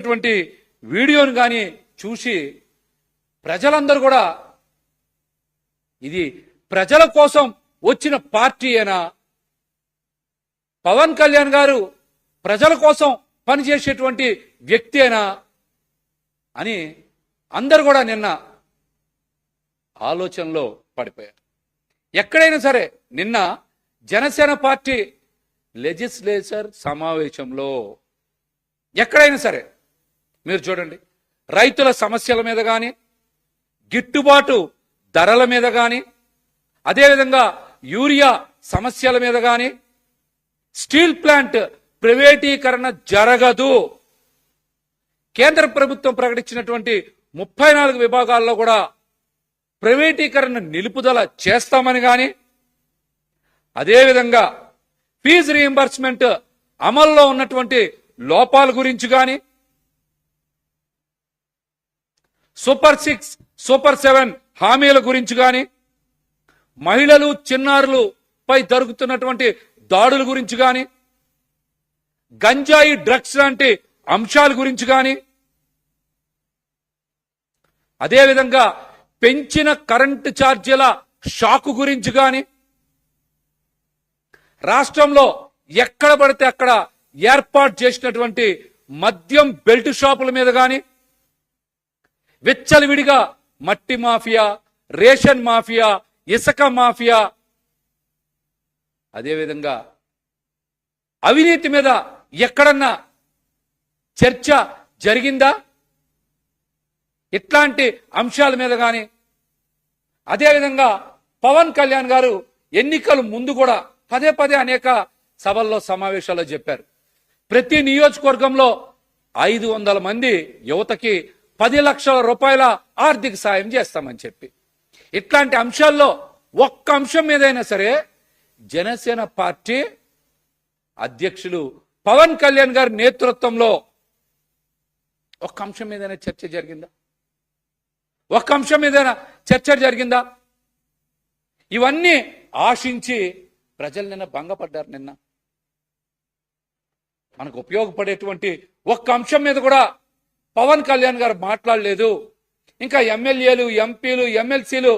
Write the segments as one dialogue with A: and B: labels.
A: చేసినటువంటి వీడియోను కానీ చూసి ప్రజలందరూ కూడా ఇది ప్రజల కోసం వచ్చిన పార్టీ అయినా పవన్ కళ్యాణ్ గారు ప్రజల కోసం పనిచేసేటువంటి వ్యక్తి అయినా అని అందరు కూడా నిన్న ఆలోచనలో పడిపోయారు. ఎక్కడైనా సరే నిన్న జనసేన పార్టీ లెజిస్లేచర్ సమావేశంలో ఎక్కడైనా సరే మీరు చూడండి. రైతుల సమస్యల మీద కానీ గిట్టుబాటు ధరల మీద కానీ అదేవిధంగా యూరియా సమస్యల మీద కానీ స్టీల్ ప్లాంట్ ప్రైవేటీకరణ జరగదు. కేంద్ర ప్రభుత్వం ప్రకటించినటువంటి ముప్పై నాలుగు విభాగాల్లో కూడా ప్రైవేటీకరణ నిలుపుదల చేస్తామని కానీ అదేవిధంగా ఫీజు రీఎంబర్స్మెంట్ అమల్లో ఉన్నటువంటి లోపాల గురించి కానీ సూపర్ సిక్స్ సూపర్ సెవెన్ హామీల గురించి కానీ మహిళలు చిన్నారులు పై జరుగుతున్నటువంటి దాడుల గురించి కానీ గంజాయి డ్రగ్స్ లాంటి అంశాల గురించి కానీ అదేవిధంగా పెంచిన కరెంటు ఛార్జీల షాకు గురించి కానీ రాష్ట్రంలో ఎక్కడ పడితే అక్కడ ఏర్పాటు చేసినటువంటి మద్యం బెల్ట్ షాపుల మీద కానీ విచ్చలవిడిగా మట్టి మాఫియా రేషన్ మాఫియా ఇసుక మాఫియా. అదేవిధంగా అవినీతి మీద ఎక్కడన్నా చర్చ జరిగిందా? ఇట్లాంటి అంశాల మీద కానీ అదేవిధంగా పవన్ కళ్యాణ్ గారు ఎన్నికలు ముందు కూడా పదే పదే అనేక సభల్లో సమావేశాల్లో చెప్పారు. ప్రతి నియోజకవర్గంలో ఐదు వందల మంది యువతకి పది లక్షల రూపాయల ఆర్థిక సాయం చేస్తామని చెప్పి. ఇట్లాంటి అంశాల్లో ఒక్క అంశం మీదైనా సరే జనసేన పార్టీ అధ్యక్షులు పవన్ కళ్యాణ్ గారి నేతృత్వంలో ఒక్క అంశం మీదైనా చర్చ జరిగిందా? ఒక్క అంశం మీదైనా చర్చ జరిగిందా? ఇవన్నీ ఆశించి ప్రజలు నిన్న భంగపడ్డారు నిన్న. మనకు ఉపయోగపడేటువంటి ఒక్క అంశం మీద కూడా పవన్ కళ్యాణ్ గారు మాట్లాడలేదు. ఇంకా ఎమ్మెల్యేలు ఎంపీలు ఎమ్మెల్సీలు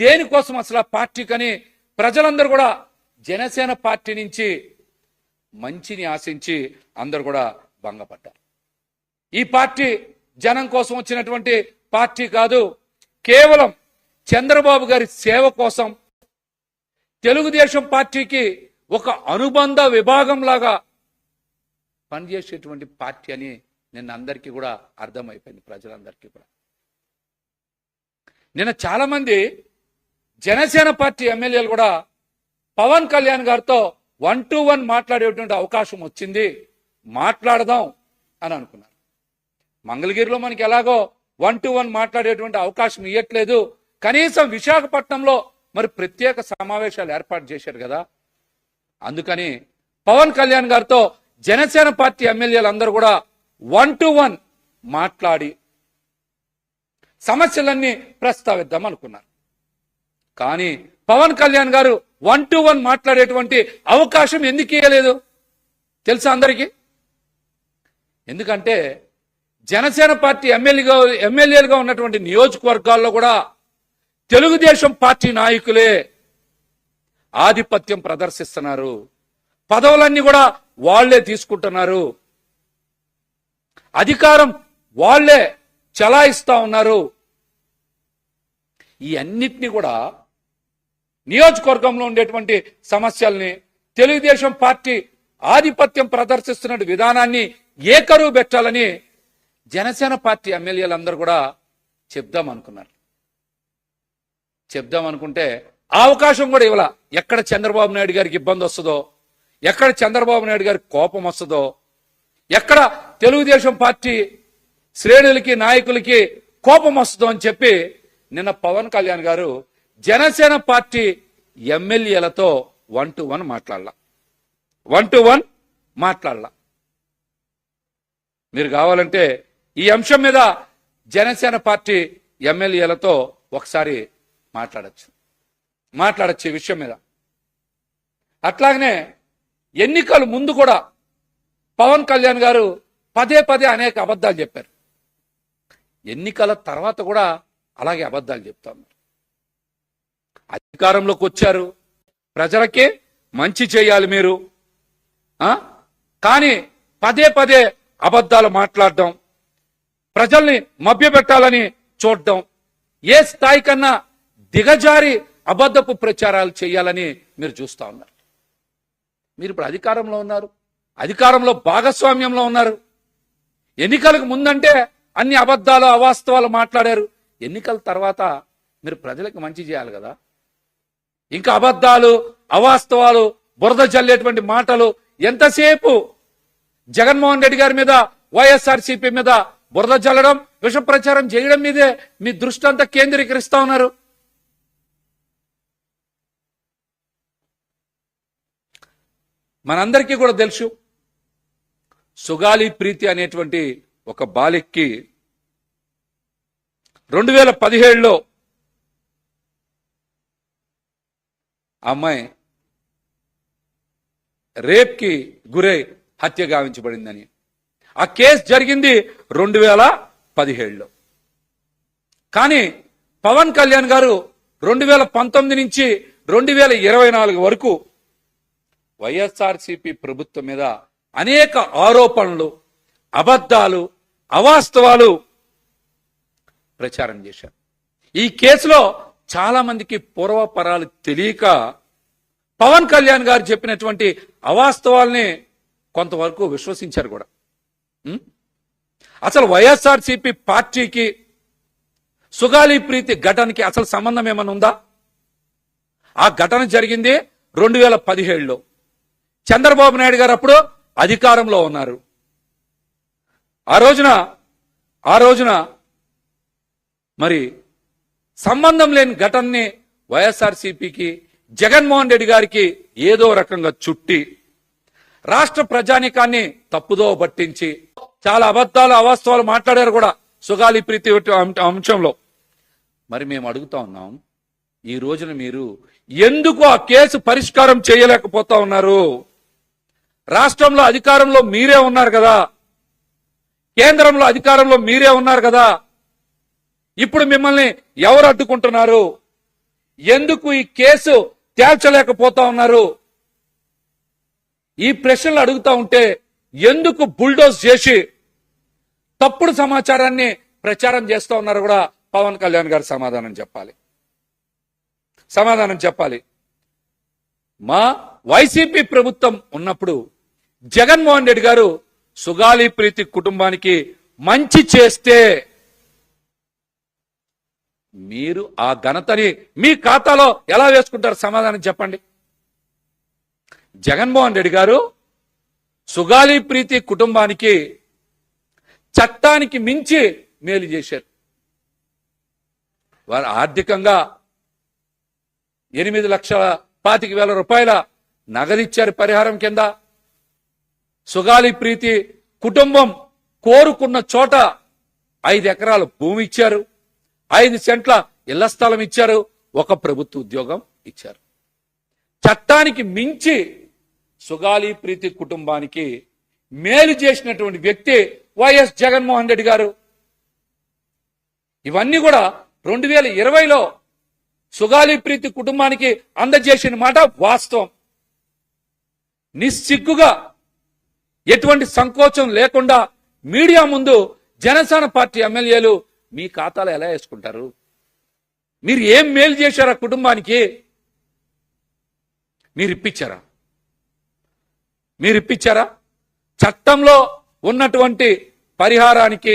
A: దేనికోసం అసలు ఆ పార్టీకని ప్రజలందరూ కూడా జనసేన పార్టీ నుంచి మంచిని ఆశించి అందరూ కూడా భంగపడ్డారు. ఈ పార్టీ జనం కోసం వచ్చినటువంటి పార్టీ కాదు కేవలం చంద్రబాబు గారి సేవ కోసం తెలుగుదేశం పార్టీకి ఒక అనుబంధ విభాగం లాగా పనిచేసేటువంటి పార్టీ అని నిన్న అందరికీ కూడా అర్థమైపోయింది ప్రజలందరికీ కూడా. నిన్న చాలామంది జనసేన పార్టీ ఎమ్మెల్యేలు కూడా పవన్ కళ్యాణ్ గారితో వన్ టు వన్ మాట్లాడేటువంటి అవకాశం వచ్చింది మాట్లాడదాం అని అనుకున్నారు. మంగళగిరిలో మనకి ఎలాగో వన్ టు వన్ మాట్లాడేటువంటి అవకాశం ఇవ్వట్లేదు కనీసం విశాఖపట్నంలో మరి ప్రత్యేక సమావేశాలు ఏర్పాటు చేశారు కదా. అందుకని పవన్ కళ్యాణ్ గారితో జనసేన పార్టీ ఎమ్మెల్యేలు అందరూ కూడా వన్ టు వన్ మాట్లాడి సమస్యలన్నీ ప్రస్తావిద్దాం అనుకున్నారు. కానీ పవన్ కళ్యాణ్ గారు వన్ టు వన్ మాట్లాడేటువంటి అవకాశం ఎందుకు ఇవ్వలేదు తెలుసా అందరికీ? ఎందుకంటే జనసేన పార్టీ ఎమ్మెల్యేగా ఎమ్మెల్యేలుగా ఉన్నటువంటి నియోజకవర్గాల్లో కూడా తెలుగుదేశం పార్టీ నాయకులే ఆధిపత్యం ప్రదర్శిస్తున్నారు. పదవులన్నీ కూడా వాళ్ళే తీసుకుంటున్నారు. అధికారం వాళ్ళే చలాయిస్తా ఉన్నారు. ఈ అన్నిటినీ కూడా నియోజకవర్గంలో ఉండేటువంటి సమస్యల్ని తెలుగుదేశం పార్టీ ఆధిపత్యం ప్రదర్శిస్తున్న విధానాన్ని ఏకరువు పెట్టాలని జనసేన పార్టీ ఎమ్మెల్యేలందరూ కూడా చెప్దాం అనుకున్నారు. చెప్దాం అనుకుంటే ఆ అవకాశం కూడా ఇవ్వాల. ఎక్కడ చంద్రబాబు నాయుడు గారికి ఇబ్బంది వస్తుందో ఎక్కడ చంద్రబాబు నాయుడు గారికి కోపం వస్తుందో ఎక్కడ తెలుగుదేశం పార్టీ శ్రేణులకి నాయకులకి కోపం వస్తుందో అని చెప్పి నిన్న పవన్ కళ్యాణ్ గారు జనసేన పార్టీ ఎమ్మెల్యేలతో వన్ టు వన్ మాట్లాడలా. వన్ టు వన్ మాట్లాడలా. మీరు కావాలంటే ఈ అంశం మీద జనసేన పార్టీ ఎమ్మెల్యేలతో ఒకసారి మాట్లాడచ్చు. మాట్లాడచ్చు ఈ విషయం మీద. అట్లాగనే ఎన్నికలు ముందు కూడా పవన్ కళ్యాణ్ గారు పదే పదే అనేక అబద్ధాలు చెప్పారు. ఎన్నికల తర్వాత కూడా అలాగే అబద్ధాలు చెప్తా ఉన్నారు అధికారంలోకి వచ్చారు. ప్రజలకే మంచి చేయాలి మీరు. కానీ పదే పదే అబద్ధాలు మాట్లాడడం ప్రజల్ని మభ్యపెట్టాలని చూడడం ఏ స్థాయి కన్నా దిగజారి అబద్ధపు ప్రచారాలు చేయాలని మీరు చూస్తా ఉన్నారు. మీరు ఇప్పుడు అధికారంలో ఉన్నారు. అధికారంలో భాగస్వామ్యంలో ఉన్నారు. ఎన్నికలకు ముందంటే అన్ని అబద్ధాలు అవాస్తవాలు మాట్లాడారు. ఎన్నికల తర్వాత మీరు ప్రజలకు మంచి చేయాలి కదా. ఇంకా అబద్ధాలు అవాస్తవాలు బురద చల్లేటువంటి మాటలు ఎంతసేపు జగన్మోహన్ రెడ్డి గారి మీద వైఎస్ఆర్సీపీ మీద బురద జల్లడం విష ప్రచారం చేయడం మీదే మీ దృష్టి అంతా కేంద్రీకరిస్తా ఉన్నారు. మనందరికీ కూడా తెలుసు సుగాలి ప్రీతి అనేటువంటి ఒక బాలిక్కి రెండు వేల పదిహేడులో అమ్మాయి రేప్కి గురై హత్య గావించబడిందని. ఆ కేసు జరిగింది రెండు వేల పదిహేడులో కానీ పవన్ కళ్యాణ్ గారు రెండు వేల పంతొమ్మిది నుంచి రెండు వేల ఇరవై నాలుగు వరకు వైఎస్ఆర్సీపీ ప్రభుత్వం మీద అనేక ఆరోపణలు అబద్ధాలు అవాస్తవాలు ప్రచారం చేశారు. ఈ కేసులో చాలా మందికి పూర్వపరాలు తెలియక పవన్ కళ్యాణ్ గారు చెప్పినటువంటి అవాస్తవాల్ని కొంతవరకు విశ్వసించారు కూడా. అసలు వైఎస్ఆర్సీపీ పార్టీకి సుగాలి ప్రీతి ఘటనకి అసలు సంబంధం ఏమైనా ఉందా? ఆ ఘటన జరిగింది రెండు వేల పదిహేడులో. చంద్రబాబు నాయుడు గారు అప్పుడు అధికారంలో ఉన్నారు. ఆ రోజున ఆ రోజున మరి సంబంధం లేని ఘటనని వైఎస్ఆర్సీపీకి జగన్మోహన్ రెడ్డి గారికి ఏదో రకంగా చుట్టి రాష్ట్ర ప్రజానికాన్ని తప్పుదో పట్టించి చాలా అబద్ధాలు అవాస్తవాలు మాట్లాడారు కూడా సుగాలి ప్రీతి అంశంలో. మరి మేము అడుగుతా ఉన్నాం ఈ రోజున మీరు ఎందుకు ఆ కేసు పరిష్కారం చేయలేకపోతా ఉన్నారు? రాష్ట్రంలో అధికారంలో మీరే ఉన్నారు కదా. కేంద్రంలో అధికారంలో మీరే ఉన్నారు కదా. ఇప్పుడు మిమ్మల్ని ఎవరు అడ్డుకుంటున్నారు? ఎందుకు ఈ కేసు తేల్చలేకపోతా ఉన్నారు? ఈ ప్రశ్నలు అడుగుతా ఉంటే ఎందుకు బుల్డోజ్ చేసి తప్పుడు సమాచారాన్ని ప్రచారం చేస్తూ ఉన్నారు కూడా పవన్ కళ్యాణ్ గారు సమాధానం చెప్పాలి. సమాధానం చెప్పాలి. మా వైసీపీ ప్రభుత్వం ఉన్నప్పుడు జగన్మోహన్ రెడ్డి గారు సుగాలి ప్రీతి కుటుంబానికి మంచి చేస్తే మీరు ఆ ఘనతని మీ ఖాతాలో ఎలా వేసుకుంటారు సమాధానం చెప్పండి. జగన్మోహన్ రెడ్డి గారు సుగాలి ప్రీతి కుటుంబానికి చట్టానికి మించి మేలు చేశారు. వారు ఆర్థికంగా ఎనిమిది లక్షల పాతిక వేల రూపాయల నగదిచ్చారు పరిహారం కింద. సుగాలి ప్రీతి కుటుంబం కోరుకున్న చోట ఐదు ఎకరాల భూమి ఇచ్చారు. ఐదు సెంట్ల ఇళ్ళ స్థలం ఇచ్చారు. ఒక ప్రభుత్వ ఉద్యోగం ఇచ్చారు. చట్టానికి మించి సుగాలి ప్రీతి కుటుంబానికి మేలు చేసినటువంటి వ్యక్తి వైఎస్ జగన్మోహన్ రెడ్డి గారు. ఇవన్నీ కూడా రెండు వేల ఇరవైలో సుగాలి ప్రీతి కుటుంబానికి అందజేసిన మాట వాస్తవం. నిస్సిగ్గుగా ఎటువంటి సంకోచం లేకుండా మీడియా ముందు జనసేన పార్టీ ఎమ్మెల్యేలు మీ ఖాతాలో ఎలా వేసుకుంటారు? మీరు ఏం మేలు చేశారా కుటుంబానికి? మీరు ఇప్పించారా? మీరు ఇప్పించారా? చట్టంలో ఉన్నటువంటి పరిహారానికి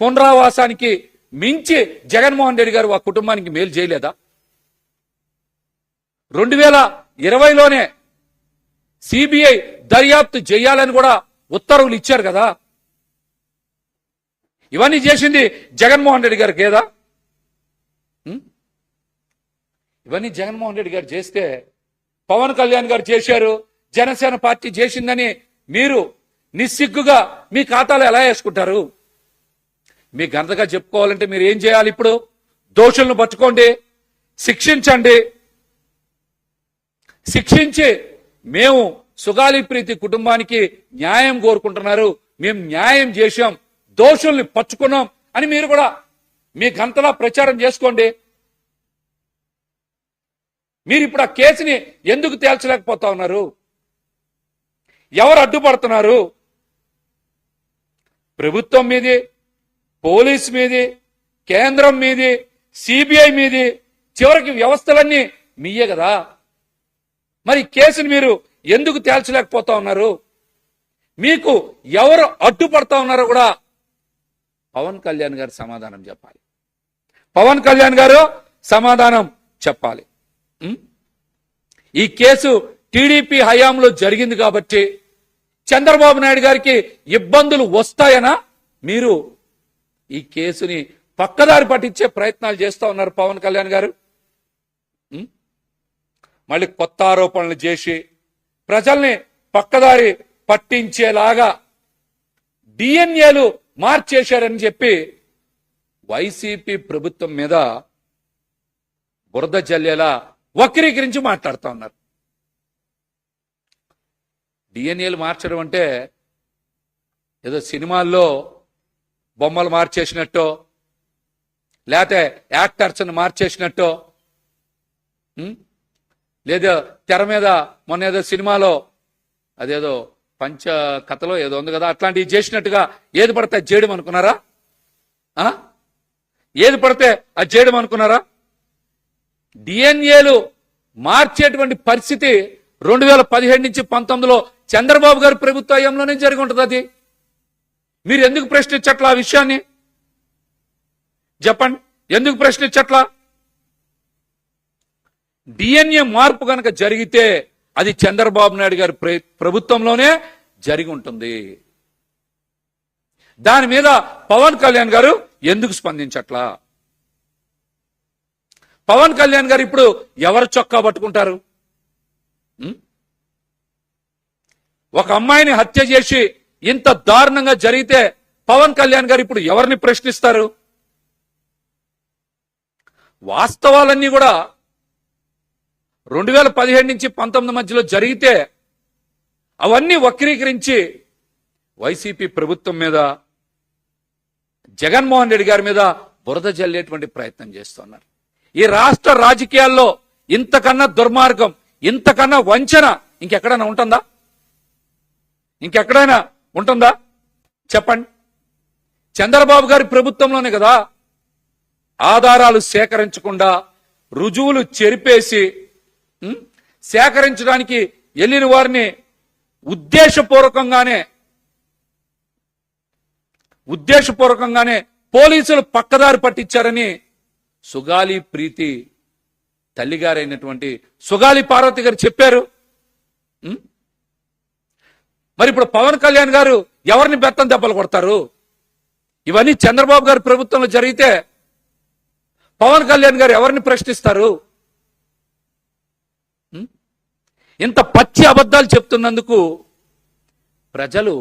A: పునరావాసానికి మించి జగన్మోహన్ రెడ్డి గారు ఆ కుటుంబానికి మేలు చేయలేదా? రెండు వేల ఇరవైలోనే సిబిఐ దర్యాప్తు చేయాలని కూడా ఉత్తర్వులు ఇచ్చారు కదా. ఇవన్నీ చేసింది జగన్మోహన్ రెడ్డి గారికి ఏదా ఇవన్నీ జగన్మోహన్ రెడ్డి గారు చేస్తే పవన్ కళ్యాణ్ గారు చేశారు జనసేన పార్టీ చేసిందని మీరు నిస్సిగ్గుగా మీ ఖాతాలో ఎలా వేసుకుంటారు? మీ ఘనతగా చెప్పుకోవాలంటే మీరు ఏం చేయాలి ఇప్పుడు? దోషులను పట్టుకోండి శిక్షించండి. శిక్షించి మేము సుగాలి ప్రీతి కుటుంబానికి న్యాయం కోరుకుంటున్నారు. మేము న్యాయం చేశాం. దోషుల్ని పచ్చుకున్నాం అని మీరు కూడా మీ గంతలా ప్రచారం చేసుకోండి. మీరు ఇప్పుడు ఆ కేసుని ఎందుకు తేల్చలేకపోతా ఉన్నారు? ఎవరు అడ్డుపడుతున్నారు? ప్రభుత్వం మీది పోలీస్ మీది కేంద్రం మీది సిబిఐ మీది చివరికి వ్యవస్థలన్నీ మీయే కదా? మరి కేసును కేసుని మీరు ఎందుకు తేల్చలేకపోతా ఉన్నారు? మీకు ఎవరు అడ్డుపడతా ఉన్నారో కూడా పవన్ కళ్యాణ్ గారు సమాధానం చెప్పాలి. పవన్ కళ్యాణ్ గారు సమాధానం చెప్పాలి. ఈ కేసు టీడీపీ హయాంలో జరిగింది కాబట్టి చంద్రబాబు నాయుడు గారికి ఇబ్బందులు వస్తాయనా? మీరు ఈ కేసుని పక్కదారి పట్టించే ప్రయత్నాలు చేస్తా ఉన్నారు పవన్ కళ్యాణ్ గారు. మళ్ళీ కొత్త ఆరోపణలు చేసి ప్రజల్ని పక్కదారి పట్టించేలాగా డిఎన్ఏలు మార్చేశారని చెప్పి వైసీపీ ప్రభుత్వం మీద బురద జల్లేలా వక్రీకరించి మాట్లాడుతూ ఉన్నారు. డిఎన్ఏలు మార్చడం అంటే ఏదో సినిమాల్లో బొమ్మలు మార్చేసినట్టో లేకపోతే యాక్టర్స్ని మార్చేసినట్టో లేదా తెర మీద మొన్న ఏదో సినిమాలో అదేదో పంచ కథలో ఏదో ఉంది కదా అట్లాంటివి చేసినట్టుగా ఏది పడితే అది చేయడం అనుకున్నారా? ఆ? ఏది పడితే అది చేయడం అనుకున్నారా? డిఎన్ఏలు మార్చేటువంటి పరిస్థితి రెండు వేల పదిహేడు నుంచి పంతొమ్మిదిలో చంద్రబాబు గారి ప్రభుత్వ హయాంలోనే జరిగి ఉంటుంది అది. మీరు ఎందుకు ప్రశ్నించట్లా ఆ విషయాన్ని? చెప్పండి ఎందుకు ప్రశ్నించట్లా? డిఎన్ఏ మార్పు కనుక జరిగితే అది చంద్రబాబు నాయుడు గారి ప్రభుత్వంలోనే జరిగి ఉంటుంది. దాని మీద పవన్ కళ్యాణ్ గారు ఎందుకు స్పందించట్లా? పవన్ కళ్యాణ్ గారు ఇప్పుడు ఎవరు చొక్కా పట్టుకుంటారు? ఒక అమ్మాయిని హత్య చేసి ఇంత దారుణంగా జరిగితే పవన్ కళ్యాణ్ గారు ఇప్పుడు ఎవరిని ప్రశ్నిస్తారు? వాస్తవాలన్నీ కూడా రెండు వేల పదిహేడు నుంచి పంతొమ్మిది మధ్యలో జరిగితే అవన్నీ వక్రీకరించి వైసీపీ ప్రభుత్వం మీద జగన్మోహన్ రెడ్డి గారి మీద బురద జల్లేటువంటి ప్రయత్నం చేస్తున్నారు. ఈ రాష్ట్ర రాజకీయాల్లో ఇంతకన్నా దుర్మార్గం ఇంతకన్నా వంచన ఇంకెక్కడైనా ఉంటుందా? ఇంకెక్కడైనా ఉంటుందా? చెప్పండి. చంద్రబాబు గారి ప్రభుత్వంలోనే కదా ఆధారాలు సేకరించకుండా రుజువులు చెరిపేసి సేకరించడానికి వెళ్ళిన వారిని ఉద్దేశపూర్వకంగానే ఉద్దేశపూర్వకంగానే పోలీసులు పక్కదారి పట్టించారని సుగాలి ప్రీతి తల్లిగారైనటువంటి సుగాలి పార్వతి గారు చెప్పారు. మరి ఇప్పుడు పవన్ కళ్యాణ్ గారు ఎవరిని బెత్తం దెబ్బలు కొడతారు? ఇవన్నీ చంద్రబాబు గారి ప్రభుత్వంలో జరిగితే పవన్ కళ్యాణ్ గారు ఎవరిని ప్రశ్నిస్తారు? ఇంత పచ్చి అబద్ధాలు చెప్తున్నందుకు ప్రజలు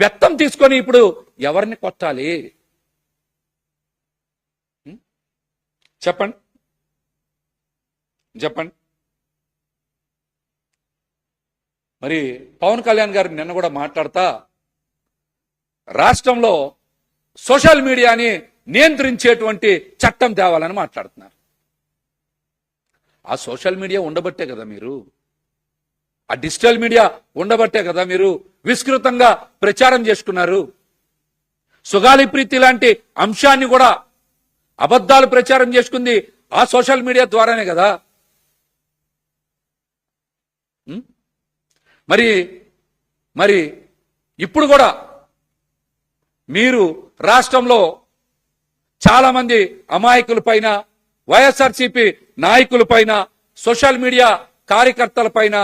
A: బెత్తం తీసుకొని ఇప్పుడు ఎవరిని కొట్టాలి? చెప్పండి. చెప్పండి. మరి పవన్ కళ్యాణ్ గారు నిన్న కూడా మాట్లాడతా రాష్ట్రంలో సోషల్ మీడియాని నియంత్రించేటువంటి చట్టం తేవాలని మాట్లాడుతున్నారు. ఆ సోషల్ మీడియా ఉండబట్టే కదా మీరు. ఆ డిజిటల్ మీడియా ఉండబట్టే కదా మీరు విస్తృతంగా ప్రచారం చేసుకున్నారు. సుగాలి ప్రీతి లాంటి అంశాన్ని కూడా అబద్ధాలు ప్రచారం చేసుకుంది ఆ సోషల్ మీడియా ద్వారానే కదా. మరి మరి ఇప్పుడు కూడా మీరు రాష్ట్రంలో చాలా మంది అమాయకుల పైన వైఎస్ఆర్సీపీ నాయకుల పైన సోషల్ మీడియా కార్యకర్తల పైన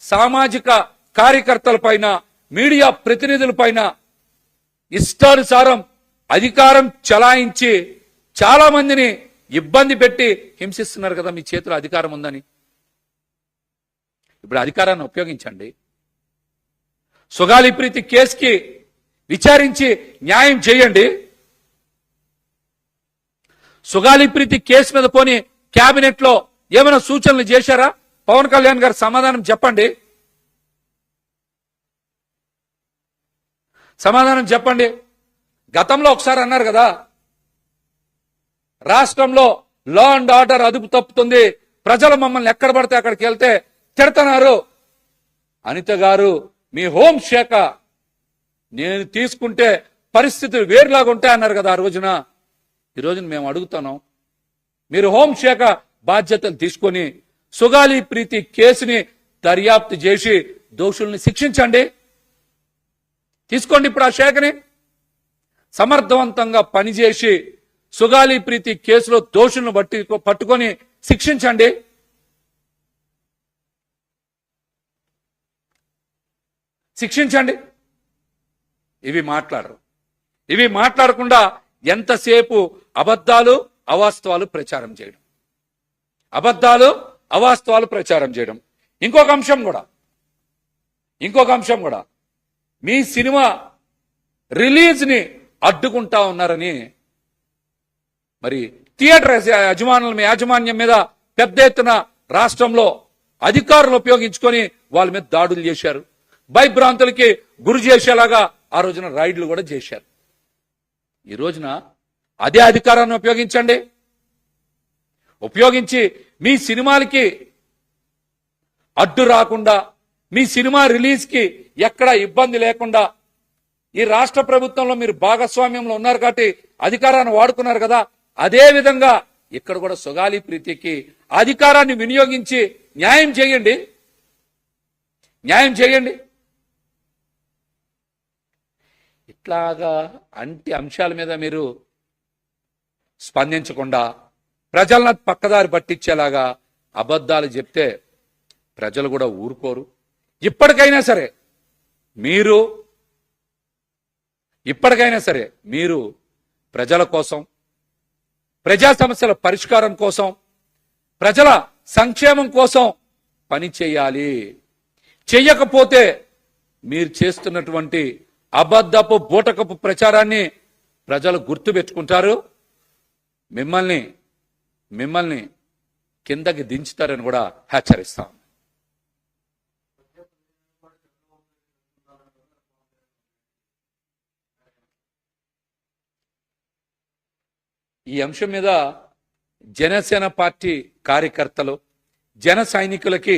A: సామాజిక కార్యకర్తల పైన మీడియా ప్రతినిధుల పైన ఇష్టానుసారం అధికారం చలాయించి చాలా మందిని ఇబ్బంది పెట్టి హింసిస్తున్నారు కదా మీ చేతిలో అధికారం ఉందని. ఇప్పుడు అధికారాన్ని ఉపయోగించండి. సుగాలి ప్రీతి కేసుకి విచారించి న్యాయం చేయండి. సుగాలి ప్రీతి కేసు మీద పోని క్యాబినెట్లో లో ఏమైనా సూచనలు చేశారా? పవన్ కళ్యాణ్ గారు సమాధానం చెప్పండి. సమాధానం చెప్పండి. గతంలో ఒకసారి అన్నారు కదా రాష్ట్రంలో లా అండ్ ఆర్డర్ అదుపు తప్పుతుంది ప్రజలు మమ్మల్ని ఎక్కడ పడితే అక్కడికి వెళ్తే తిడతన్నారు. అనిత గారు మీ హోం శాఖ నేను తీసుకుంటే పరిస్థితులు వేరులాగా ఉంటాయి అన్నారు కదా ఆ రోజున. ఈ రోజున మేము అడుగుతున్నాం మీరు హోంశాఖ బాధ్యతలు తీసుకొని సుగాలి ప్రీతి కేసుని దర్యాప్తు చేసి దోషుల్ని శిక్షించండి. తీసుకోండి ఇప్పుడు ఆ శాఖని. సమర్థవంతంగా పనిచేసి సుగాలి ప్రీతి కేసులో దోషులను బట్టి పట్టుకొని శిక్షించండి. శిక్షించండి. ఇవి మాట్లాడరు. ఇవి మాట్లాడకుండా ఎంతసేపు అబద్ధాలు అవాస్తవాలు ప్రచారం చేయడం. అబద్ధాలు అవాస్తవాలు ప్రచారం చేయడం. ఇంకొక అంశం కూడా. ఇంకొక అంశం కూడా. మీ సినిమా రిలీజ్ని అడ్డుకుంటా ఉన్నారని మరి థియేటర్ యజమానుల మీ యాజమాన్యం మీద పెద్ద ఎత్తున రాష్ట్రంలో అధికారులు ఉపయోగించుకొని వాళ్ళ మీద దాడులు చేశారు. భయభ్రాంతులకి గురి చేసేలాగా ఆ రోజున రైడ్లు కూడా చేశారు. ఈ రోజున అదే అధికారాన్ని ఉపయోగించండి. ఉపయోగించి మీ సినిమాలకి అడ్డు రాకుండా మీ సినిమా రిలీజ్కి ఎక్కడా ఎక్కడ ఇబ్బంది లేకుండా ఈ రాష్ట్ర ప్రభుత్వంలో మీరు భాగస్వామ్యంలో ఉన్నారు కాబట్టి అధికారాన్ని వాడుకున్నారు కదా. అదే విధంగా ఇక్కడ కూడా సుగాలి ప్రీతికి అధికారాన్ని వినియోగించి న్యాయం చేయండి. న్యాయం చేయండి. ఇట్లాగా అంటి అంశాల మీద మీరు స్పందించకుండా ప్రజలను పక్కదారి పట్టించేలాగా అబద్ధాలు చెప్తే ప్రజలు కూడా ఊరుకోరు. ఇప్పటికైనా సరే మీరు ఇప్పటికైనా సరే మీరు ప్రజల కోసం ప్రజా సమస్యల పరిష్కారం కోసం ప్రజల సంక్షేమం కోసం పని చేయాలి. చెయ్యకపోతే మీరు చేస్తున్నటువంటి అబద్ధపు బూటకపు ప్రచారాన్ని ప్రజలు గుర్తుపెట్టుకుంటారు. మిమ్మల్ని మిమ్మల్ని కిందకి దించుతారని కూడా హెచ్చరిస్తాం. ఈ అంశం మీద జనసేన పార్టీ కార్యకర్తలు జన సైనికులకి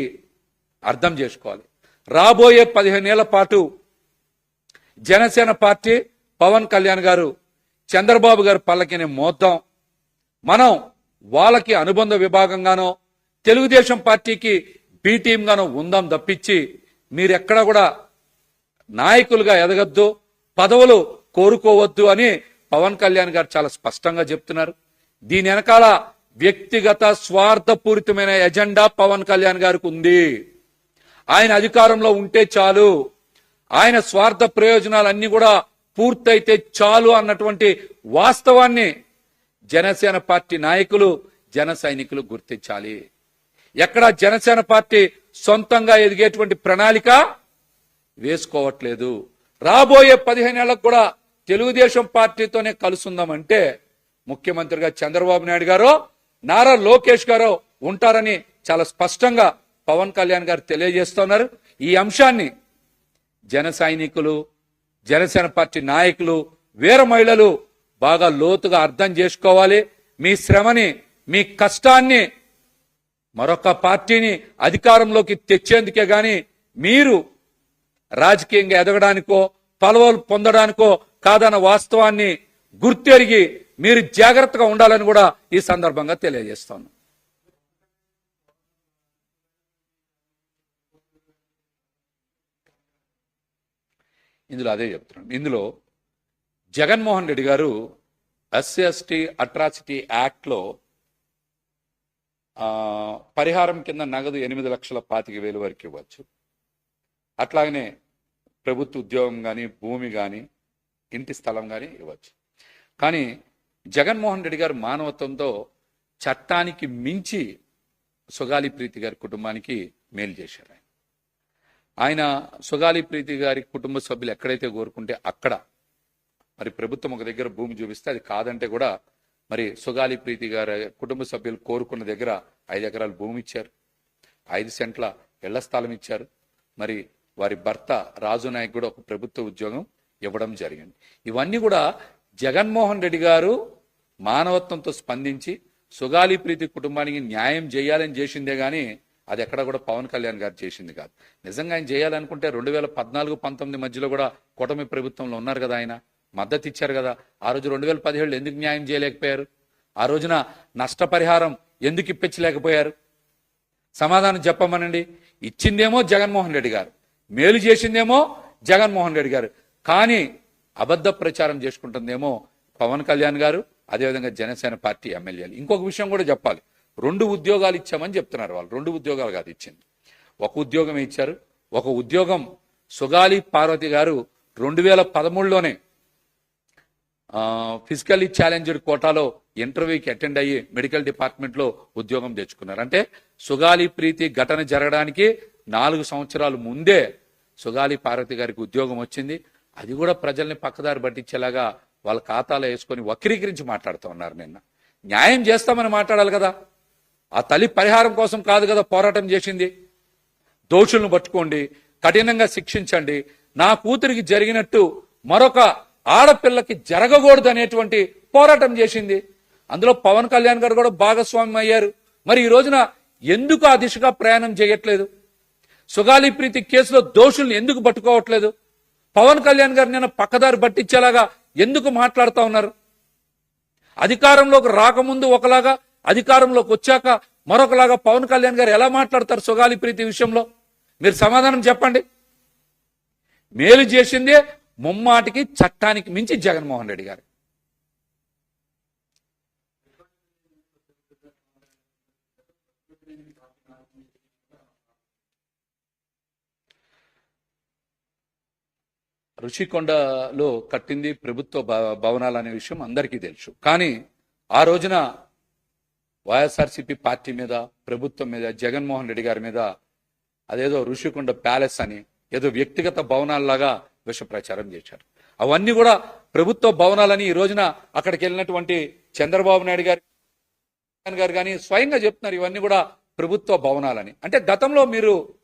A: అర్థం చేసుకోవాలి. రాబోయే పదిహేనేళ్ళ పాటు జనసేన పార్టీ పవన్ కళ్యాణ్ గారు చంద్రబాబు గారు పల్లకిని మోద్దాం. మనం వాళ్ళకి అనుబంధ విభాగంగానో తెలుగుదేశం పార్టీకి బి ఉందాం తప్పించి మీరెక్కడ కూడా నాయకులుగా ఎదగద్దు పదవులు కోరుకోవద్దు అని పవన్ కళ్యాణ్ గారు చాలా స్పష్టంగా చెప్తున్నారు. దీని వెనకాల వ్యక్తిగత స్వార్థపూరితమైన ఎజెండా పవన్ కళ్యాణ్ గారికి ఉంది. ఆయన అధికారంలో ఉంటే చాలు. ఆయన స్వార్థ ప్రయోజనాలన్నీ కూడా పూర్తయితే చాలు అన్నటువంటి వాస్తవాన్ని జనసేన పార్టీ నాయకులు జన సైనికులు గుర్తించాలి. ఎక్కడ జనసేన పార్టీ సొంతంగా ఎదిగేటువంటి ప్రణాళిక వేసుకోవట్లేదు. రాబోయే పదిహేనేళ్ళకు కూడా తెలుగుదేశం పార్టీతోనే కలుసుందామంటే ముఖ్యమంత్రిగా చంద్రబాబు నాయుడు గారు నారా లోకేష్ గారు ఉంటారని చాలా స్పష్టంగా పవన్ కళ్యాణ్ గారు తెలియజేస్తున్నారు. ఈ అంశాన్ని జన సైనికులు జనసేన పార్టీ నాయకులు వీర మహిళలు బాగా లోతుగా అర్థం చేసుకోవాలి. మీ శ్రమని మీ కష్టాన్ని మరొక పార్టీని అధికారంలోకి తెచ్చేందుకే గాని మీరు రాజకీయంగా ఎదగడానికో పలవలు పొందడానికో కాదన్న వాస్తవాన్ని గుర్తెరిగి మీరు జాగ్రత్తగా ఉండాలని కూడా ఈ సందర్భంగా తెలియజేస్తాను. ఇందులో అదే చెప్తున్నాను. ఇందులో జగన్మోహన్ రెడ్డి గారు ఎస్సీ ఎస్టీ అట్రాసిటీ యాక్ట్లో పరిహారం కింద నగదు ఎనిమిది లక్షల పాతిక వేలు వరకు ఇవ్వచ్చు. అట్లాగనే ప్రభుత్వ ఉద్యోగం కానీ భూమి కానీ ఇంటి స్థలం కానీ ఇవ్వచ్చు. కానీ జగన్మోహన్ రెడ్డి గారు మానవత్వంతో చట్టానికి మించి సుగాలి ప్రీతి గారి కుటుంబానికి మేలు చేశారు ఆయన. ఆయన సుగాలి ప్రీతి గారి కుటుంబ సభ్యులు ఎక్కడైతే కోరుకుంటే అక్కడ మరి ప్రభుత్వం ఒక దగ్గర భూమి చూపిస్తే అది కాదంటే కూడా మరి సుగాలి ప్రీతి గారి కుటుంబ సభ్యులు కోరుకున్న దగ్గర ఐదు ఎకరాలు భూమి ఇచ్చారు. ఐదు సెంట్ల ఇళ్ళ స్థలం ఇచ్చారు. మరి వారి భర్త రాజు నాయక్ కూడా ఒక ప్రభుత్వ ఉద్యోగం ఇవ్వడం జరిగింది. ఇవన్నీ కూడా జగన్మోహన్ రెడ్డి గారు మానవత్వంతో స్పందించి సుగాలి ప్రీతి కుటుంబానికి న్యాయం చేయాలని చేసిందే కానీ అది ఎక్కడ కూడా పవన్ కళ్యాణ్ గారు చేసింది కాదు. నిజంగా ఆయన చేయాలనుకుంటే రెండు వేల పద్నాలుగు పంతొమ్మిది మధ్యలో కూడా కూటమి ప్రభుత్వంలో ఉన్నారు కదా ఆయన. మద్దతు ఇచ్చారు కదా. ఆ రోజు రెండు వేల పదిహేడులో ఎందుకు న్యాయం చేయలేకపోయారు? ఆ రోజున నష్టపరిహారం ఎందుకు ఇప్పించలేకపోయారు? సమాధానం చెప్పమనండి. ఇచ్చిందేమో జగన్మోహన్ రెడ్డి గారు. మేలు చేసిందేమో జగన్మోహన్ రెడ్డి గారు. కానీ అబద్ధ ప్రచారం చేసుకుంటుందేమో పవన్ కళ్యాణ్ గారు అదేవిధంగా జనసేన పార్టీ ఎమ్మెల్యేలు. ఇంకొక విషయం కూడా చెప్పాలి. రెండు ఉద్యోగాలు ఇచ్చామని చెప్తున్నారు వాళ్ళు. రెండు ఉద్యోగాలు కాదు ఇచ్చింది. ఒక ఉద్యోగం ఇచ్చారు. ఒక ఉద్యోగం. సుగాలి పార్వతి గారు రెండు వేల పదమూడులోనే ఫిజికల్లీ ఛాలెంజ్డ్ కోటాలో ఇంటర్వ్యూకి అటెండ్ అయ్యి మెడికల్ డిపార్ట్మెంట్లో ఉద్యోగం తెచ్చుకున్నారు. అంటే సుగాలి ప్రీతి ఘటన జరగడానికి నాలుగు సంవత్సరాల ముందే సుగాలి పార్వతి గారికి ఉద్యోగం వచ్చింది. అది కూడా ప్రజల్ని పక్కదారి పట్టించేలాగా వాళ్ళ ఖాతాలో వేసుకొని వక్రీకరించి మాట్లాడుతూ ఉన్నారు నిన్న. న్యాయం చేస్తామని మాట్లాడాలి కదా. ఆ తల్లి పరిహారం కోసం కాదు కదా పోరాటం చేసింది. దోషులను పట్టుకోండి కఠినంగా శిక్షించండి. నా కూతురికి జరిగినట్టు మరొక ఆడపిల్లకి జరగకూడదు అనేటువంటి పోరాటం చేసింది. అందులో పవన్ కళ్యాణ్ గారు కూడా భాగస్వామ్యం అయ్యారు. మరి ఈ రోజున ఎందుకు ఆ దిశగా ప్రయాణం చేయట్లేదు? సుగాలి ప్రీతి కేసులో దోషుల్ని ఎందుకు పట్టుకోవట్లేదు? పవన్ కళ్యాణ్ గారు నేను పక్కదారి పట్టించేలాగా ఎందుకు మాట్లాడుతా ఉన్నారు? అధికారంలోకి రాకముందు ఒకలాగా అధికారంలోకి వచ్చాక మరొకలాగా పవన్ కళ్యాణ్ గారు ఎలా మాట్లాడతారు సుగాలి ప్రీతి విషయంలో? మీరు సమాధానం చెప్పండి. మేలు చేసిందే ముమ్మాటికి చట్టానికి మించి జగన్మోహన్ రెడ్డి గారు. రుషికొండలో కట్టింది ప్రభుత్వ భ- భవనాలు అనే విషయం అందరికీ తెలుసు. కానీ ఆ రోజున వైఎస్ఆర్సీపీ పార్టీ మీద ప్రభుత్వం మీద జగన్మోహన్ రెడ్డి గారి మీద అదేదో ఋషికొండ ప్యాలెస్ అని ఏదో వ్యక్తిగత భవనాల్లాగా విష ప్రచారం చేశారు. అవన్నీ కూడా ప్రభుత్వ భవనాలని ఈ రోజున అక్కడికి వెళ్ళినటువంటి చంద్రబాబు నాయుడు గారు గారు కానీ స్వయంగా చెప్తున్నారు ఇవన్నీ కూడా ప్రభుత్వ భవనాలని. అంటే గతంలో మీరు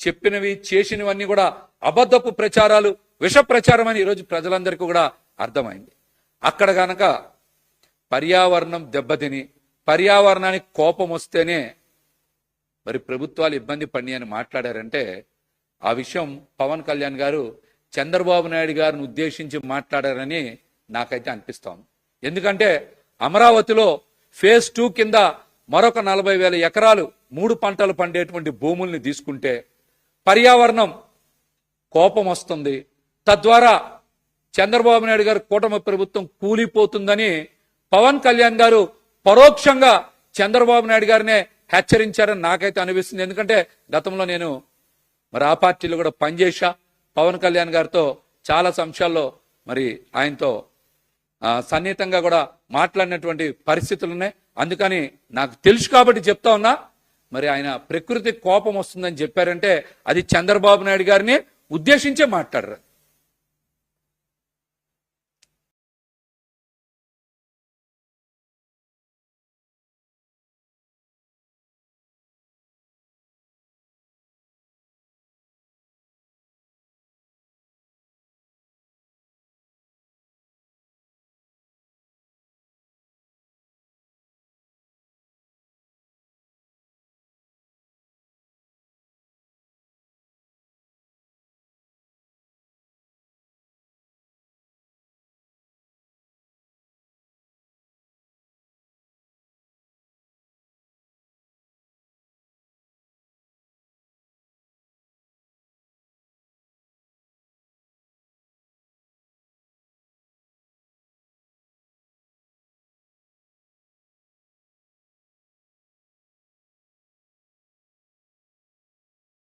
A: చెప్పినవి చేసినవన్నీ కూడా అబద్ధపు ప్రచారాలు విష ప్రచారం అని ఈరోజు ప్రజలందరికీ కూడా అర్థమైంది. అక్కడ గనక పర్యావరణం దెబ్బతిని పర్యావరణానికి కోపం వస్తేనే మరి ప్రభుత్వాలు ఇబ్బంది పడి అని మాట్లాడారంటే ఆ విషయం పవన్ కళ్యాణ్ గారు చంద్రబాబు నాయుడు గారిని ఉద్దేశించి మాట్లాడారని నాకైతే అనిపిస్తోంది. ఎందుకంటే అమరావతిలో ఫేజ్ టూ కింద మరొక నలభై వేల ఎకరాలు మూడు పంటలు పండేటువంటి భూముల్ని తీసుకుంటే పర్యావరణం కోపం వస్తుంది. తద్వారా చంద్రబాబు నాయుడు గారు కూటమి ప్రభుత్వం కూలిపోతుందని పవన్ కళ్యాణ్ గారు పరోక్షంగా చంద్రబాబు నాయుడు గారినే హెచ్చరించారని నాకైతే అనిపిస్తుంది. ఎందుకంటే గతంలో నేను మరి ఆ పార్టీలో కూడా పనిచేశా. పవన్ కళ్యాణ్ గారితో చాలా సంశయాల్లో మరి ఆయనతో సన్నిహితంగా కూడా మాట్లాడినటువంటి పరిస్థితులు ఉన్నాయి అందుకని నాకు తెలుసు కాబట్టి చెప్తా ఉన్నా మరి ఆయన ప్రకృతి కోపం వస్తుందని చెప్పారంటే అది చంద్రబాబు నాయుడు గారిని ఉద్దేశించే మాట్లాడరు.